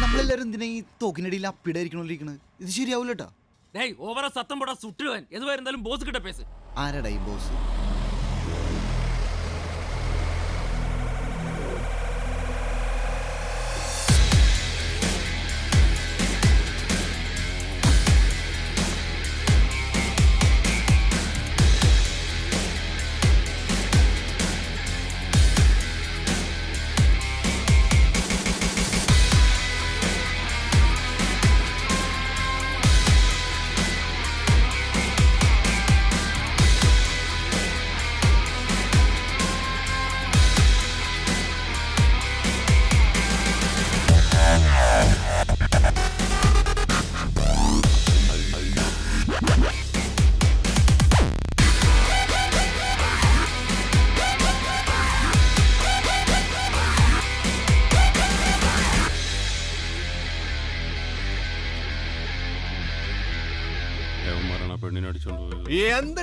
നമ്മളെല്ലാരും ഇതിനെ ഈ തോക്കിനടിയിൽ അപ്പിടായിരിക്കണോണ്ടിരിക്കണത്? ഇത് ശരിയാവൂലട്ടാ. ഡേയ് ഓവറ സത്തം പോടാ സുട്ടുവൻ എതുവായിരുന്നാലും ബോസ് കിട്ട പേസ് ആരടാ ഈ ബോസ്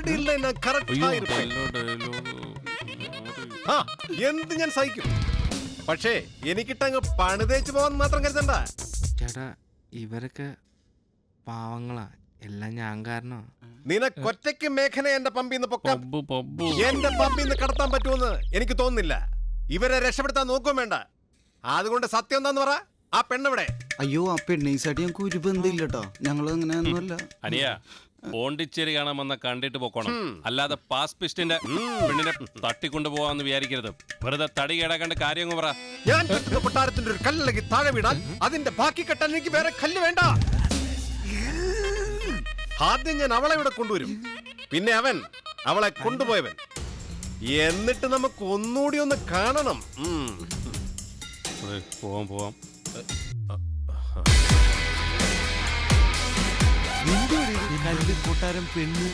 ഡീലിനെ ഞാൻ correct ആ എന്ത് ഞാൻ സഹിക്കും? പക്ഷേ എനിക്കിട്ടങ്ങ് പണിതേച്ച് പോവാൻ മാത്രം കരുതണ്ട. ചേട്ടാ ഇവരൊക്കെ പാവങ്ങളാ. എല്ലാം ഞാൻ കാരണോ? നിനക്കൊറ്റയ്ക്ക് മേഘന എന്റെ പമ്പിന്ന് പൊക്കാം പബ്ബ് പബ്ബ് എന്റെ പമ്പിന്ന് കടത്താൻ പറ്റുമെന്ന് എനിക്ക് തോന്നുന്നില്ല. ഇവരെ രക്ഷപ്പെടുത്താൻ നോക്കും വേണ്ട. അതുകൊണ്ട് സത്യം എന്താന്ന് പറ. ആ പെണ്ണെവിടെ? അയ്യോ ആ പെണ്ണീസായിട്ട് ഞങ്ങൾക്ക് ഒരു ബന്ധമില്ല കേട്ടോ ഞങ്ങൾ അങ്ങനെ ഒന്നുമല്ല. അനിയ പോണ്ടിച്ചേരി കാണാൻ വന്ന കണ്ടിട്ട് പോക്കണം. അല്ലാതെ പാസ് പിസ്റ്റിന്റെ പെണ്ണിനെ തട്ടിക്കൊണ്ടു പോവാന്ന് വിചാരിക്കരുത്. വെറുതെ തടി കേടാക്കണ്ട കാര്യം പറ. ഞാൻ കൊട്ടാരത്തിന്റെ ഒരു കല്ലിലേക്ക് താഴെ വീണാൽ അതിന്റെ ബാക്കി കെട്ടാൻ എനിക്ക് വേറെ കല്ല് വേണ്ട. ആദ്യം ഞാൻ അവളെ ഇവിടെ കൊണ്ടുവരും. പിന്നെ അവൻ അവളെ കൊണ്ടുപോയവൻ. എന്നിട്ട് നമുക്ക് ഒന്നുകൂടി ഒന്ന് കാണണം. പോവാം പോവാം. പോവാം കൊട്ടാരം പെണ്ണ്.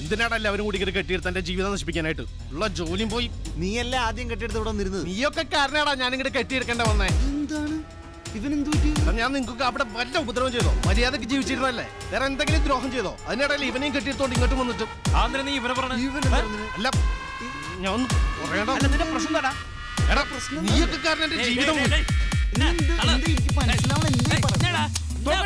എന്തിനാടല്ല അവരും കൂടി ഇങ്ങനെ കെട്ടിയെടുത്ത് എന്റെ ജീവിതം നശിപ്പിക്കാനായിട്ട്? ഉള്ള ജോലിയും പോയി. നീയല്ലേ ആദ്യം കെട്ടിയെടുത്ത് ഇവിടെ വന്നിരുന്നത് നീയൊക്കെ കാരണമാടാ ഞാൻ ഇങ്ങനെ കെട്ടിയെടുക്കേണ്ട വന്നേ. എന്താണ്? ഞാൻ നിങ്ങൾക്ക് അവിടെ വല്ല ഉപദ്രവം ചെയ്തോ? മര്യാദയ്ക്ക് ജീവിച്ചിരുന്നല്ലേ വേറെ എന്തെങ്കിലും ദ്രോഹം ചെയ്തോ? അതിനിടയിൽ ഇവനെയും കെട്ടിയെടുത്തോണ്ട് ഇങ്ങോട്ട് വന്നിട്ട്. ആന്ധ്ര നീ ഇവനെ പറഞ്ഞ? അല്ല ഞാൻ ഒന്ന് പറയണ്ട പ്രശ്നം എടാ നീയൊക്കെ കാരണം എന്റെ ജീവിതം പോയി.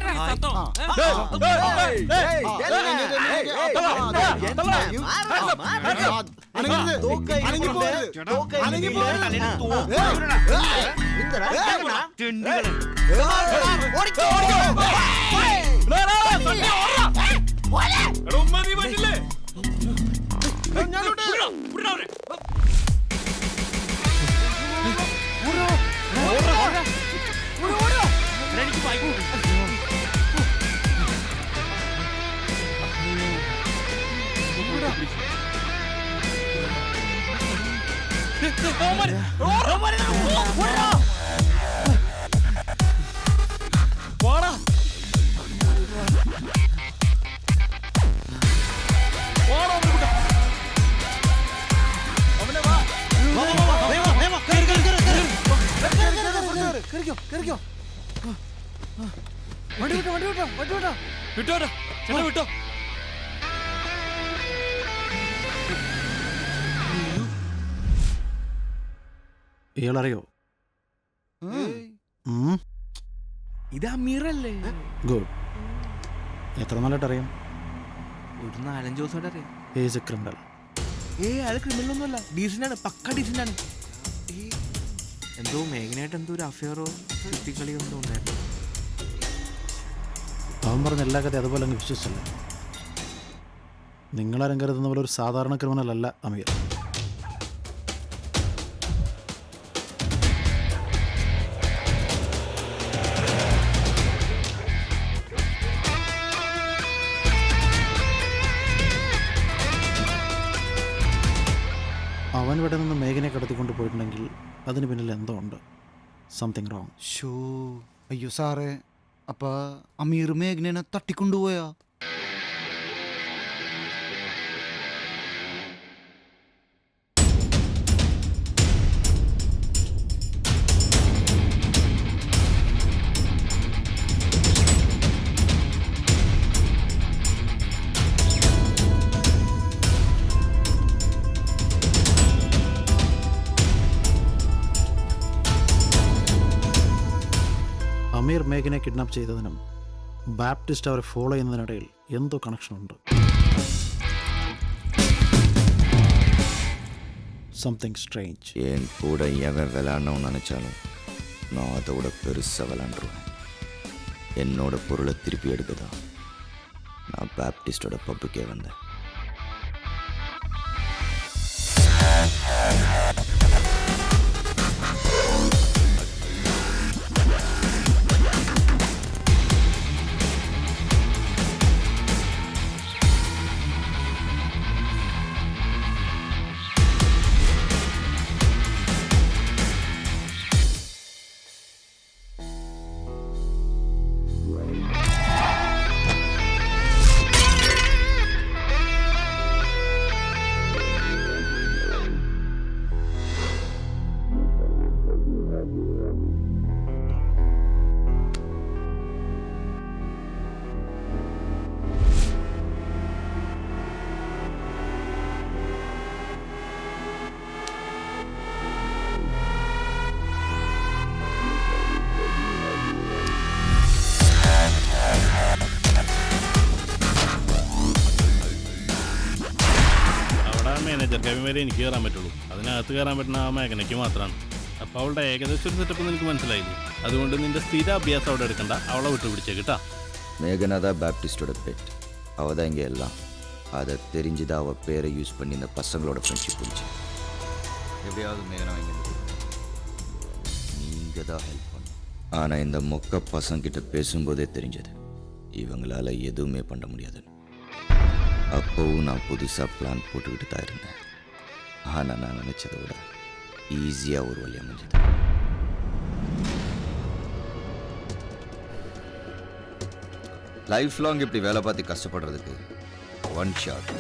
എനിക്ക് കേറിക്കോ കേറിക്കോ വണ്ടി വിട്ടോ വണ്ടി വിട്ടോ വണ്ടി വിട്ടോ. വിട്ടോ വിട്ടോ. ചേട്ടാ വിട്ടോ. ഇയാളറിയോ? ഇത് അമീറല്ലേ? ഗുഡ്. എത്ര നാളായിട്ട് അറിയാം ഒരു നാലഞ്ച് ദിവസമായിട്ട് അറിയാം. Ace criminal. ഏ അത് ക്രിമിനൽ ഒന്നുമല്ല ഡീസന്റ് ആണ് പക്ക ഡീസന്റ് ആണ് എന്തോ മേഘനായിട്ട് എന്തോ ഒരു അഫെയറോ ചുറ്റിക്കളിയോ എന്തോ ഉണ്ടായിരുന്നു. അവൻ പറഞ്ഞ എല്ലാ കഥയും അതുപോലെ അങ്ങ് വിശ്വസിച്ചില്ല? നിങ്ങളാരും കരുതുന്ന പോലെ ഒരു സാധാരണ ക്രിമിനൽ അല്ല അമീർ. ഇവിടെ നിന്ന് മേഘനെ കടത്തിക്കൊണ്ട് പോയിട്ടുണ്ടെങ്കിൽ അതിന് പിന്നിൽ എന്തോ ഉണ്ട്. സംതിങ് റോങ് ഷോ അയ്യോ സാറേ അപ്പൊ അമീർ മേഘനെ തട്ടിക്കൊണ്ടുപോയാ? കിഡ്നാപ്പ് ചെയ്തതിനും ബാപ്റ്റിസ്റ്റ് അവരെ ഫോളോ ചെയ്യുന്നതിനിടയിൽ എന്തോ കണക്ഷൻ ഉണ്ട് സംതിങ് ஸ்ட்ரேஞ்ச் என் கூட எவன் விளாடணும்னு நினச்சாலும் நான் அதோட பெருசாக விளாண்டுருவேன் என்னோட பொருளை திருப்பி எடுக்கதா நான் பேப்டிஸ்டோட பப்புக்கே வந்தேன் അവിടെ മാനേജർ ക്യാബിൻ വരെ എനിക്ക് കയറാൻ പറ്റുള്ളൂ അതിനകത്ത് കയറാൻ പറ്റുന്ന ആ മേഖലയ്ക്ക് മാത്രമാണ് അപ്പോൾ അവളുടെ ഏകദേശം ഒരു സെറ്റപ്പ് നിനക്ക് മനസ്സിലായില്ലേ അതുകൊണ്ട് നിന്റെ സ്ഥിര അഭ്യാസം അവിടെ എടുക്കണ്ട അവളെ വിട്ടു പിടിച്ചേ കേട്ടാ மேகனா தான் பேப்டிஸ்டோட பெட் அவள் தான் இங்கே எல்லாம் அதை தெரிஞ்சுதான் அவள் பேரை யூஸ் பண்ணி இந்த பசங்களோட ஃப்ரெண்ட்ஷிப் இருந்துச்சு எப்படியாவது மேகனா வாங்கி நீங்கள் தான் ஹெல்ப் பண்ணும் ஆனால் இந்த மொக்க பசங்கிட்ட பேசும்போதே தெரிஞ்சது இவங்களால எதுவுமே பண்ண முடியாதுன்னு அப்போவும் நான் புதுசாக பிளான் போட்டுக்கிட்டு தான் இருந்தேன் ஆனால் நான் நினச்சதை விட ஈஸியாக ஒரு வழி அமைஞ்சது. லைஃப் லாங் இப்படி வேலை பார்த்து கஷ்டப்படுறதுக்கு ஒன் ஷாட்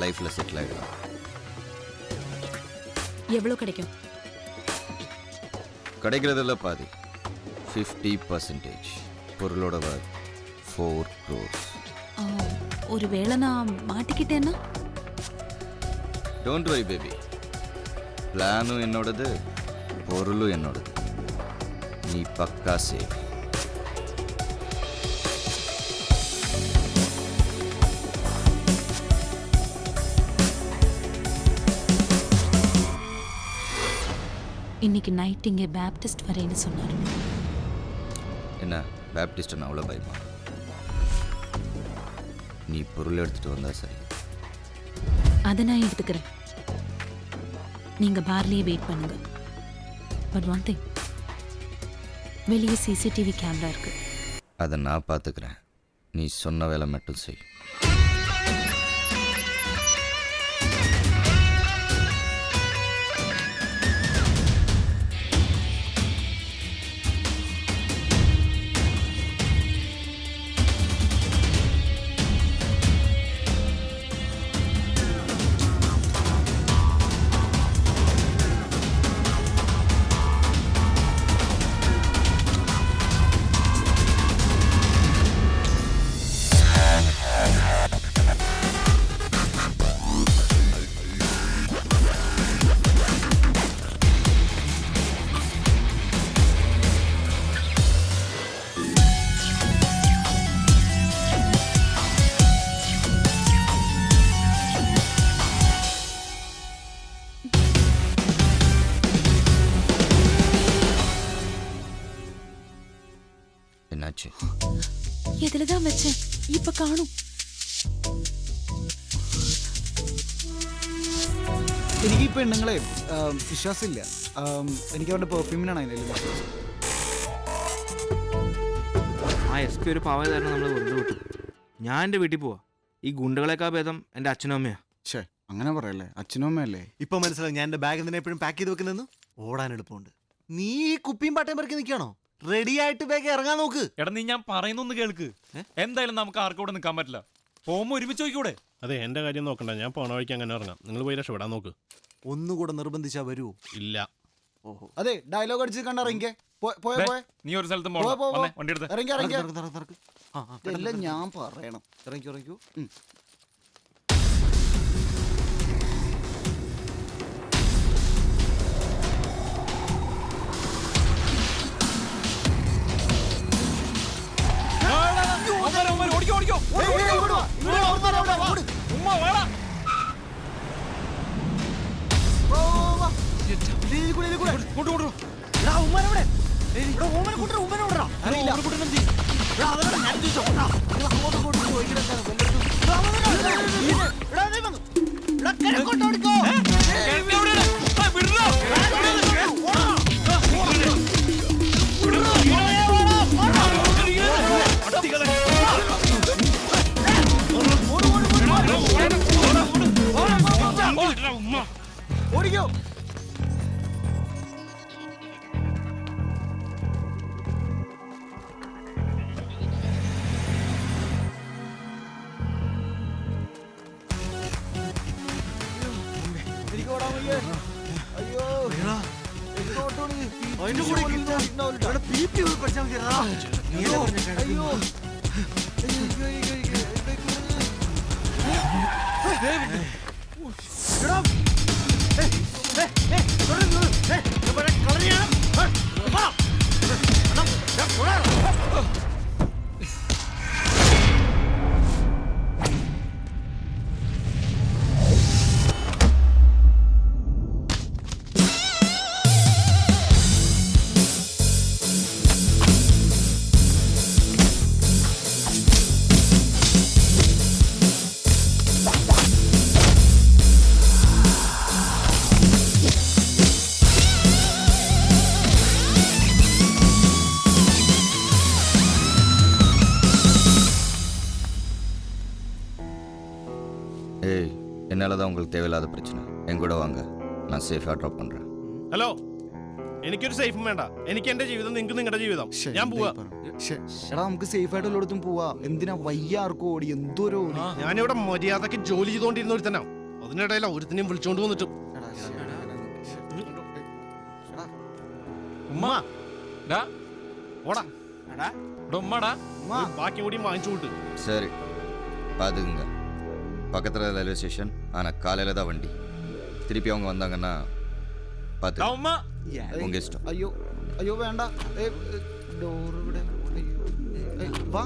லைஃப்பில் செட்டில் ஆகிடலாம் எவ்வளோ கிடைக்கும்? கிடைக்கிறதுல பாதி. ஃபிஃப்டி பர்சன்டேஜ் பொருளோட ஒர்க் ஃபோர் க்ரோஸ் ஆ, ஒருவேளை நான் மாட்டிக்கிட்டேன்னா? டோன்ட் வரி பேபி பிளானும் என்னோடது பொருளும் என்னோடது. நீ பக்கா சேஃப் இன்னைக்கு நைட் இங்கே பேப்டிஸ்ட் வரேன்னு சொன்னார். என்ன? பேப்டிஸ்டன் அவ்வளோ பயமா? நீ பொருள் எடுத்துட்டு வந்தா சரி. அதை நான் எடுத்துக்கிறேன். நீங்கள் பார்லேயே வெயிட் பண்ணுங்க. பட் ஒன் திங் வெளியே சிசிடிவி கேமரா இருக்கு. அதை நான் பார்த்துக்கிறேன். நீ சொன்ன வேலை மட்டும் செய். ഇപ്പൊ കാണും. എനിക്ക് ഈ പെണ്ണുങ്ങളെ വിശ്വാസമില്ല. എനിക്ക് അവരുടെ പെർഫ്യൂമിനാണ് അതിന്റെ ആ എസ് പി ഒരു പാവ തരണം നമ്മൾ വെറുതെ വിട്ടു. ഞാൻ എന്റെ വീട്ടിൽ പോവാ. ഈ ഗുണ്ടകളെക്കാ ഭേദം എന്റെ അച്ഛനും അമ്മയാ. ഛേ അങ്ങനെ പറയല്ലേ? അച്ഛനും അമ്മയല്ലേ? ഇപ്പൊ മനസ്സിലാവും ഞാൻ എന്റെ ബാഗ് എന്തിനാ എപ്പോഴും പാക്ക് ചെയ്ത് വെക്കുന്നെന്ന് ഓടാൻ എളുപ്പമുണ്ട്. നീ ഈ കുപ്പിയും പാട്ടയും പറക്കി നിൽക്കുകയാണോ? റെഡി ആയിട്ട് ബാഗ് ഇറങ്ങാൻ നോക്ക്. എടാ നീ ഞാൻ പറയുന്നൊന്ന് കേൾക്ക്. എന്തായാലും നമുക്ക് ആർക്കും ഇവിടെ നിൽക്കാൻ പറ്റില്ല. പോകുമ്പോ ഒരുമിച്ച് നോക്കിക്കൂടെ അതെ എന്റെ കാര്യം നോക്കണ്ട. ഞാൻ പോണ വഴിക്ക് അങ്ങനെ ഇറങ്ങാം. നിങ്ങൾ പോയി രക്ഷപ്പെടാൻ നോക്ക്. ഒന്നുകൂടെ നിർബന്ധിച്ചാ വരൂ. ഇല്ല. ഓഹോ. അതെ ഡയലോഗ് അടിച്ച് കണ്ടറിയിക്കേ പോയ ദേ, പോയ? നീ ഒരു സ്ഥലത്ത് പോ, പോ, പോ. വണ്ടി എടുത്ത് ഇറങ്ങി ഇറങ്ങി. ആ, ആ, ഞാൻ പറയണം. ഇറങ്ങിക്കോ ഇറങ്ങിക്കോ. അതിന്റെ ഇവിടെ ஏய் என்னால் தான் உங்களுக்கு தேவையில்லாத பிரச்சனை என் கூட வாங்க நான் சேஃபாக ட்ராப் பண்ணுறேன் ഹലോ എനിക്കൊരു സേഫും വേണ്ട എനിക്ക് എന്റെ ജീവിതം നിങ്ങൾക്ക് നിങ്ങളുടെ ജീവിതം ശ്ശെ, ഞാൻ പോവാ എന്തായി പറ- ശ്ശെ, എടാ നമുക്ക് സേഫ് ആയിട്ട് എല്ലായിടത്തും പോവാ എന്തിനാ വയ്യ ആർക്കും ഓടി എന്തോരോ ഓടി ഞാനിവിടെ മര്യാദക്ക് ജോലി ചെയ്തുകൊണ്ടിരുന്ന ഒരുത്തനാ അതിനിടയിൽ ഒരുത്തിനെയും വിളിച്ചോണ്ട് വന്നിട്ട് ഉമ്മ ഡാ, ഓടാ എടാ ഉമ്മടാ ഒരു ബാക്കി കൂടി വാങ്ങിച്ചു വിട്ട് சரி பார்த்துக்குங்க பக்கத்தில் ரயில்வே ஸ்டேஷன் ஆனால் காலையில் தான் வண்டி. திருப்பி அவங்க வந்தாங்கன்னா பார்த்து அம்மா! உங்கள் இஷ்டம். ஐயோ ஐயோ வேண்டாம். டோர் விட வா.